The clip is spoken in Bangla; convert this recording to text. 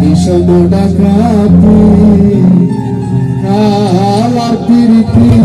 বিষম ডাকাতি কালার পিরিতি